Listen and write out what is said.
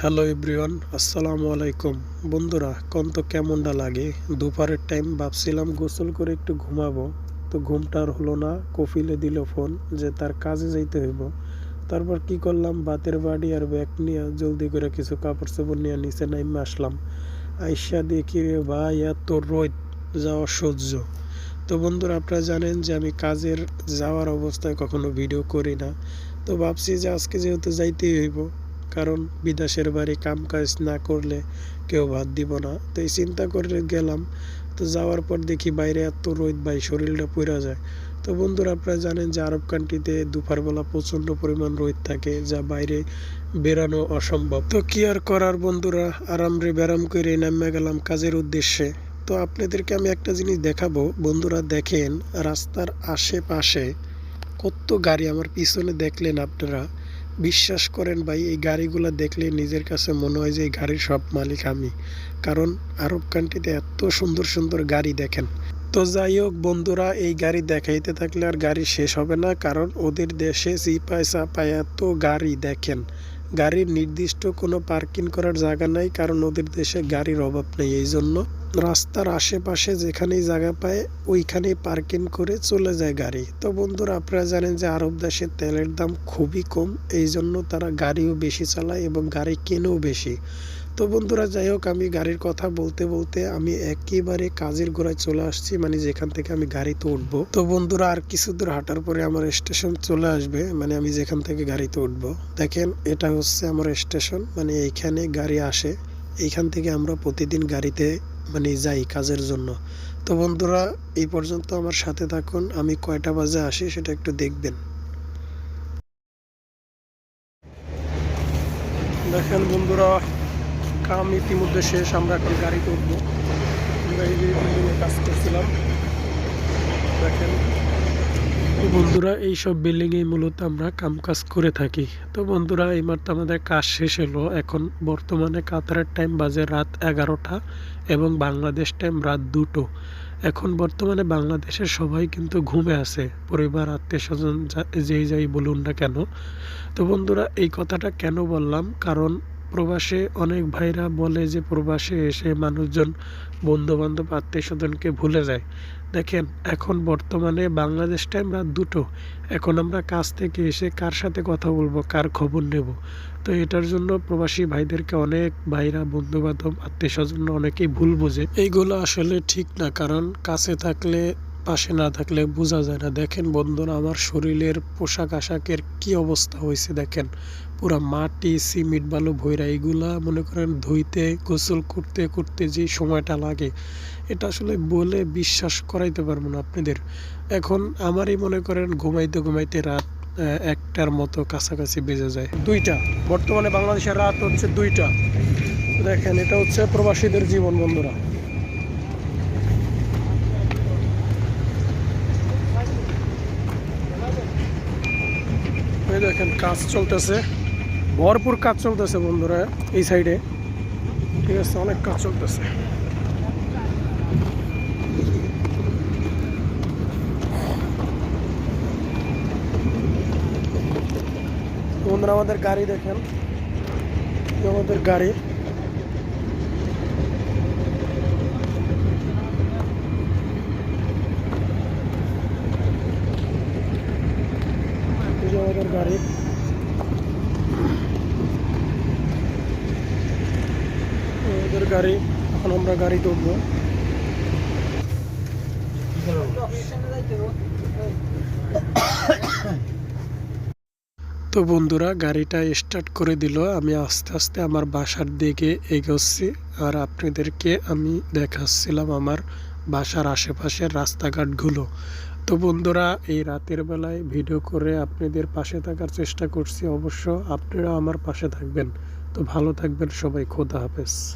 Hello everyone, আসসালামু আলাইকুম। বন্ধুরা, কোন তো কেমনটা লাগে? দুপুরের টাইম ভাবছিলাম গোসল করে একটু ঘুমাবো। তো ঘুমটা আর হলো না, কফিলে দিল ফোন যে তার কাজে যাইতে হইব। তারপর কি করলাম, বাতের বাড়ি আর ব্যাগ নিয়ে জলদি করে কিছু কাপড় চোপড় নিয়ে নিচে নাইমে আসলাম। আইসা দেখি রে ভাই, এত রোদ, যাওয়া সহ্য। তো বন্ধুরা, আপনারা জানেন যে আমি কাজের যাওয়ার অবস্থায় কখনো ভিডিও করি না। তো ভাবছি যে আজকে যেহেতু যাইতেই হইব কারণ বিদেশের বাড়ি কাম কাজ না করলে কেউ ভাত দিব না। তো এই চিন্তা করে গেলাম। তো যাওয়ার পর দেখি বাইরে এত রোদ ভাই, শরীরটা পুরা যায়। তো বন্ধুরা, আপনারা জানেন যে আরব কান্ট্রিতে দুপুরবেলা প্রচণ্ড পরিমাণ রোদ থাকে, যা বাইরে বেরানো অসম্ভব। তো কি আর করার বন্ধুরা, আরামরে ব্যারাম করে নামে গেলাম কাজের উদ্দেশ্যে। তো আপনাদেরকে আমি একটা জিনিস দেখাবো। বন্ধুরা, দেখেন রাস্তার আশেপাশে কত গাড়ি আমার পিছনে দেখলেন আপনারা? বিশ্বাস করেন ভাই, এই গাড়িগুলো দেখলে নিজের কাছে মনে হয় যে এই গাড়ির সব মালিক আমি। কারণ আরব কান্ট্রিতে এত সুন্দর সুন্দর গাড়ি দেখেন। তো যাই হোক বন্ধুরা, এই গাড়ি দেখাইতে থাকলে আর গাড়ি শেষ হবে না, কারণ ওদের দেশে চিপায় চাপায় এত গাড়ি দেখেন। গাড়ির নির্দিষ্ট কোনো পার্কিং করার জায়গা নাই, কারণ ওদের দেশে গাড়ির অভাব নেই এই জন্য রাস্তার আশেপাশে যেখানেই জায়গা পায়, ওইখানেই পার্কিং করে চলে যায় গাড়ি। তো বন্ধুরা, আপনারা জানেন যে আরব দেশে তেলের দাম খুবই কম, এই জন্য তারা গাড়িও বেশি চালায় এবং গাড়ি কেনেও বেশি। তো বন্ধুরা, যাই হোক, আমি গাড়ির কথা বলতে বলতে আমি একেবারে কাজের গোড়ায় চলে আসছি মানে যেখান থেকে আমি গাড়িতে উঠবো। তো বন্ধুরা, আর কিছু দূর হাঁটার পরে আমার স্টেশন চলে আসবে মানে আমি যেখান থেকে গাড়িতে উঠবো। দেখেন, এটা হচ্ছে আমার স্টেশন মানে এইখানে গাড়ি আসে। এইখান থেকে আমরা প্রতিদিন গাড়িতে মানে যাই কাজের জন্য। তো বন্ধুরা, এই পর্যন্ত আমার সাথে থাকুন। আমি কয়টা বাজে আসি সেটা একটু দেখবেন। দেখেন বন্ধুরা, কাম ইতিমধ্যে শেষ, আমরা এখন গাড়ি করব আমরা এই যে কাজ করছিলাম। বন্ধুরা, এইসব বিল্ডিংয়ে মূলত আমরা কাম কাজ করে থাকি। তো বন্ধুরা, এই মাত্র আমাদের কাজ শেষ হলো। এখন বর্তমানে কাতারের টাইম বাজে রাত এগারোটা এবং বাংলাদেশ টাইম রাত দুটো। এখন বর্তমানে বাংলাদেশের সবাই কিন্তু ঘুমে আছে। পরিবার, আত্মীয় স্বজন যেই যাই বলুন না কেন। তো বন্ধুরা, এই কথাটা কেন বললাম? কারণ প্রবাসে অনেক ভাইরা বলে যে প্রবাসে এসে মানুষজন বন্ধুবান্ধব আত্মীয় স্বজনকে ভুলে যায়। দেখেন, এখন বর্তমানে বাংলাদেশ টাইম রাত দুটো। এখন আমরা কাজ থেকে এসে কার সাথে কথা বলব, কার খবর নেব? তো এটার জন্য প্রবাসী ভাইদেরকে অনেক ভাইরা, বন্ধুবান্ধব আত্মীয় স্বজন অনেকেই ভুল বোঝে। এইগুলো আসলে ঠিক না, কারণ কাছে থাকলে পাশে না থাকলে বোঝা যায় না। দেখেন বন্ধুরা, আমার শরীরের পোশাক আশাকের কি অবস্থা হয়েছে দেখেন। পুরা মাটি, সিমেন্ট, বালু ভৈরা এগুলা মনে করেন ধুইতে, গোসল করতে করতে যে সময়টা লাগে, এটা আসলে বলে বিশ্বাস করাইতে পারব না আপনাদের। এখন আমারই মনে করেন ঘুমাইতে ঘুমাইতে রাত একটার মতো কাছাকাছি বেজে যায়। দুইটা, বর্তমানে বাংলাদেশের রাত হচ্ছে দুইটা। দেখেন, এটা হচ্ছে প্রবাসীদের জীবন বন্ধুরা। এই দেখেন, কাজ চলতেছে। ভরপুর কাজ চলতেছে বন্ধুরা, এই সাইডে। ঠিক আছে, অনেক কাজ চলতেছে। বন্ধুরা, আমাদের গাড়ি দেখেন। আমাদের গাড়ি আমাদের গাড়ি আমাদের গাড়ি, এখন আমরা উঠবো তো বন্ধুরা, গাড়িটা স্টার্ট করে দিল। আমি আস্তে আস্তে আমার বাসার দিকে এগোচ্ছি, আর আপনাদেরকে আমি দেখাচ্ছিলাম আমার বাসার আশেপাশের রাস্তাঘাটগুলো। তো বন্ধুরা, এই রাতের বেলায় ভিডিও করে আপনাদের পাশে থাকার চেষ্টা করছি। অবশ্য আপনারা আমার পাশে থাকবেন। তো ভালো থাকবেন সবাই, খোদা হাফেজ।